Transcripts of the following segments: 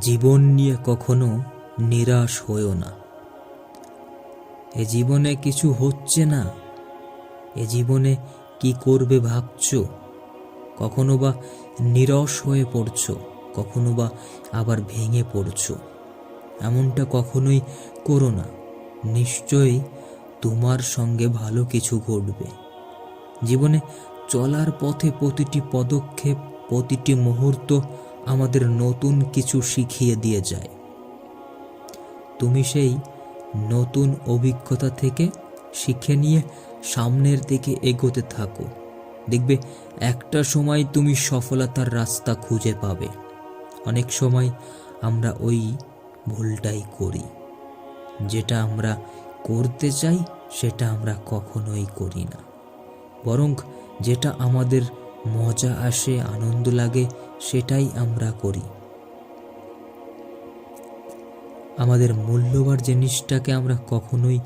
জীবন নিয়ে কখনো নিরাশ হয়েও না। এ জীবনে কিছু হচ্ছে না। এ জীবনে কি করবে ভাবছ? কখনো বা নিরস হয়ে পড়ছো, কখনো বা আবার ভেঙে পড়ছো। এমনটা কখনোই করো না। নিশ্চয়ই তোমার সঙ্গে ভালো কিছু ঘটবে। জীবনে চলার পথে প্রতিটি পদক্ষেপ, প্রতিটি মুহূর্ত আমাদের নতুন কিছু শিখিয়ে দিয়ে যায়। তুমি সেই নতুন অভিজ্ঞতা থেকে শিখে নিয়ে সামনের দিকে এগোতে থাকো। দেখবে একটা সময় তুমি সফলতার রাস্তা খুঁজে পাবে। অনেক সময় আমরা ওই ভুলটাই করি। যেটা আমরা করতে চাই, সেটা আমরা কখনোই করি না। বরং যেটা আমাদের মজা আসে, আনন্দ লাগে সেটাই আমরা করি। আমাদের মূল্যবান জিনিসটাকে আমরা কখনোই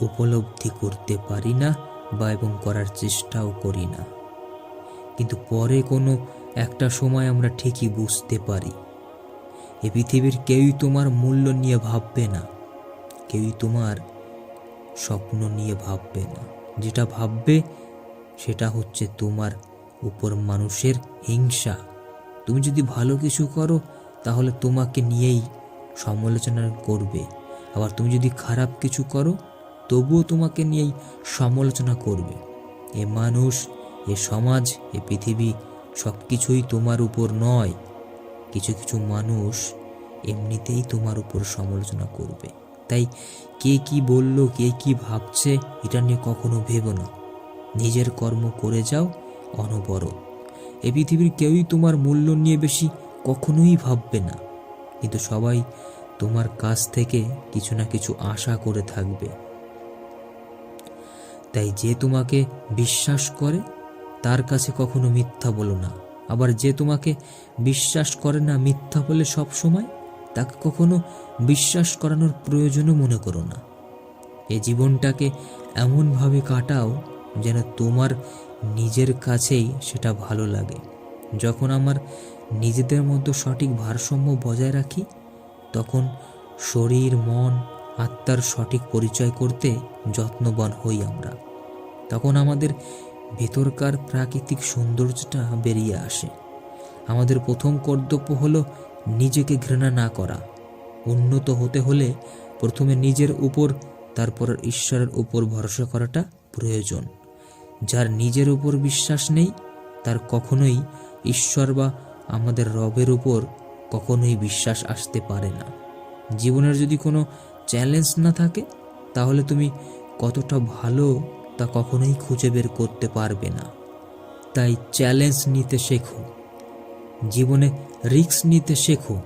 উপলব্ধি করতে পারি না বা এবং করার চেষ্টাও করি না। কিন্তু পরে কোনো একটা সময় আমরা ঠিকই বুঝতে পারি। এ পৃথিবীর কেউই তোমার মূল্য নিয়ে ভাববে না। কেউই তোমার স্বপ্ন নিয়ে ভাববে না। যেটা ভাববে সেটা হচ্ছে তোমার উপর মানুষের হিংসা। তুমি যদি ভালো কিছু করো, তাহলে তোমাকে নিয়েই সমালোচনা করবে। আবার তুমি যদি খারাপ কিছু করো, তবুও তোমাকে নিয়েই সমালোচনা করবে। এ মানুষ, এ সমাজ, এ পৃথিবী সব কিছুই তোমার উপর নয়। কিছু কিছু মানুষ এমনিতেই তোমার উপর সমালোচনা করবে। তাই কে কি বলল, কে কি ভাবছে, এটা নিয়ে কখনো ভেবো না। নিজের কর্ম করে যাও, অনবরত। এ পৃথিবীর কেউই তোমার মূল্য নিয়ে বেশি কখনোই ভাববে না। কিন্তু সবাই তোমার কাছ থেকে কিছু না কিছু আশা করে থাকবে। তাই যে তোমাকে বিশ্বাস করে, তার কাছে কখনো মিথ্যা বলো না। আবার যে তোমাকে বিশ্বাস করে না মিথ্যা বলে সব সময়, তাকে কখনো বিশ্বাস করানোর প্রয়োজনও মনে করো না। এ জীবনটাকে এমনভাবে কাটাও যেন তোমার নিজের কাছেই সেটা ভালো লাগে। যখন আমার নিজেদের মধ্যে সঠিক ভারসাম্য বজায় রাখি, তখন শরীর, মন, আত্মার সঠিক পরিচয় করতে যত্নবান হই আমরা। তখন আমাদের ভেতরকার প্রাকৃতিক সৌন্দর্যটা বেরিয়ে আসে। আমাদের প্রথম কর্তব্য হলো নিজেকে ঘৃণা না করা। উন্নত হতে হলে প্রথমে নিজের উপর, তারপর ঈশ্বরের উপর ভরসা করাটা প্রয়োজন। যার নিজের উপর বিশ্বাস নেই, তার কখনোই ঈশ্বর বা আমাদের রবের উপর কখনোই বিশ্বাস আসতে পারে না। জীবনের যদি কোনো চ্যালেঞ্জ না থাকে, তাহলে তুমি কতটা ভালো তা কখনোই খুঁজে বের করতে পারবে না। তাই চ্যালেঞ্জ নিতে শেখো। জীবনে রিস্ক নিতে শেখো।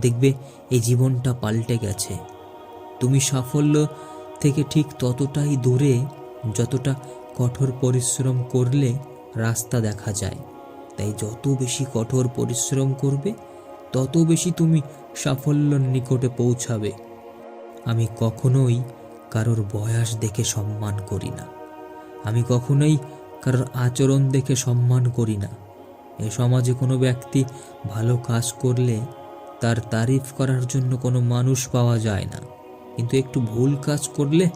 দেখবে এই জীবনটা পাল্টে গেছে। তুমি সাফল্য থেকে ঠিক ততটাই দূরে যতটা কঠোর পরিশ্রম করলে রাস্তা দেখা যায়। তাই যত বেশি কঠোর পরিশ্রম করবে, তত বেশি তুমি সাফল্যর নিকটে পৌঁছাবে। আমি কখনোই কারোর বয়স দেখে সম্মান করি না। আমি কখনোই কারোর আচরণ দেখে সম্মান করি না। এ সমাজে কোনো ব্যক্তি ভালো কাজ করলে তার তারিফ করার জন্য কোনো মানুষ পাওয়া যায় না। কিন্তু একটু ভুল কাজ করলে,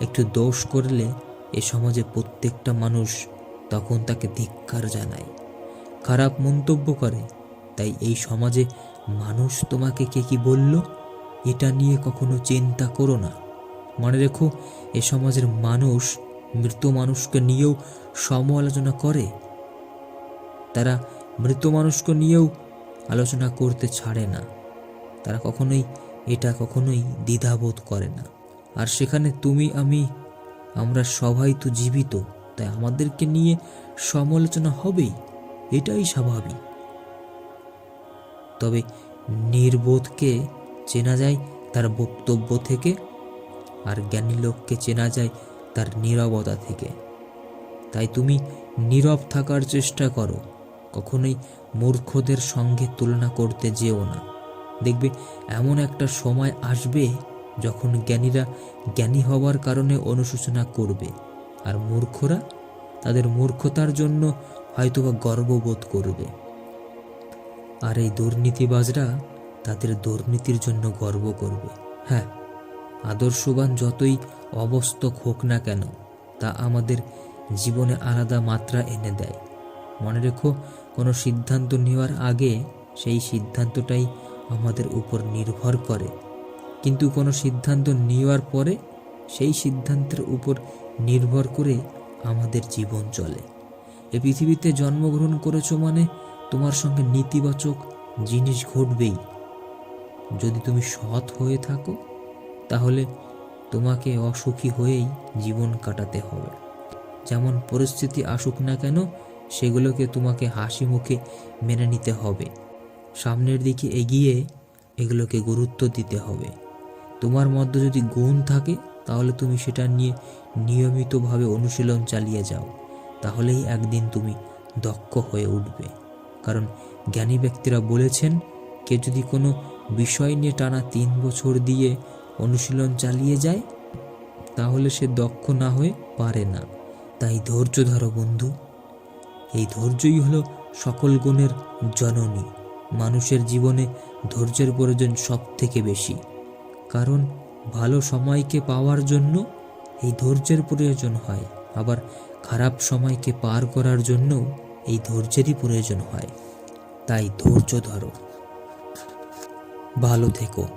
একটু দোষ করলে এ সমাজে প্রত্যেকটা মানুষ তখন তাকে ধিক্কার জানায়, খারাপ মন্তব্য করে। তাই এই সমাজে মানুষ তোমাকে কে কি বলল? এটা নিয়ে কখনো চিন্তা করো না। মনে রেখো, এ সমাজের মানুষ মৃত মানুষকে নিয়েও সমালোচনা করে। তারা মৃত মানুষকে নিয়েও আলোচনা করতে ছাড়ে না। তারা কখনোই, এটা কখনোই দ্বিধাবোধ করে না। আর সেখানে তুমি, আমি আমরা সবাই তো জীবিত, তাই আমাদেরকে নিয়ে সমালোচনা হবেই, এটাই স্বাভাবিক। তবে নির্বোধকে চেনা যায় তার বক্তব্য থেকে, আর জ্ঞানী লোককে চেনা যায় তার নীরবতা থেকে। তাই তুমি নীরব থাকার চেষ্টা করো, কখনোই মূর্খদের সঙ্গে তুলনা করতে যেও না। দেখবে এমন একটা সময় আসবে যখন জ্ঞানীরা জ্ঞানী হওয়ার কারণে অনুশোচনা করবে, আর মূর্খরা তাদের মূর্খতার জন্য হয়তোবা গর্ববোধ করবে। আর এই দুর্নীতিবাজরা তাদের দুর্নীতির জন্য গর্ব করবে। হ্যাঁ আদর্শবান যতই অবস্তক হোক না কেন, তা আমাদের জীবনে আলাদা মাত্রা এনে দেয়। মনে রেখো, কোনো সিদ্ধান্ত নেওয়ার আগে সেই সিদ্ধান্তটাই আমাদের উপর নির্ভর করে। কিন্তু কোনো সিদ্ধান্ত নেওয়ার পরে সেই সিদ্ধান্তের উপর নির্ভর করে আমাদের জীবন চলে। এ পৃথিবীতে জন্মগ্রহণ করেছ মানে তোমার সঙ্গে নেতিবাচক জিনিস ঘটবেই। যদি তুমি সৎ হয়ে থাকো, তাহলে তোমাকে অসুখী হয়েই জীবন কাটাতে হবে। যেমন পরিস্থিতি আসুক না কেন, সেগুলোকে তোমাকে হাসি মুখে মেনে নিতে হবে। সামনের দিকে এগিয়ে এগুলোকে গুরুত্ব দিতে হবে। তোমার মধ্যে যদি গুণ থাকে, তাহলে তুমি সেটা নিয়ে নিয়মিতভাবে অনুশীলন চালিয়ে যাও। তাহলেই একদিন তুমি দক্ষ হয়ে উঠবে। কারণ জ্ঞানী ব্যক্তিরা বলেছেন কে যদি কোনো বিষয় নিয়ে টানা তিন বছর দিয়ে অনুশীলন চালিয়ে যায়, তাহলে সে দক্ষ না হয়ে পারে না। তাই ধৈর্য ধরো বন্ধু। এই ধৈর্যই হলো সকল গুণের জননী। মানুষের জীবনে ধৈর্যের প্রয়োজন সব থেকে বেশি। কারণ ভালো সময়কে পাওয়ার জন্য এই ধৈর্যের প্রয়োজন হয়। আবার খারাপ সময়কে পার করার জন্য এই ধৈর্যেরই প্রয়োজন হয়। তাই ধৈর্য ধরো। ভালো থেকো।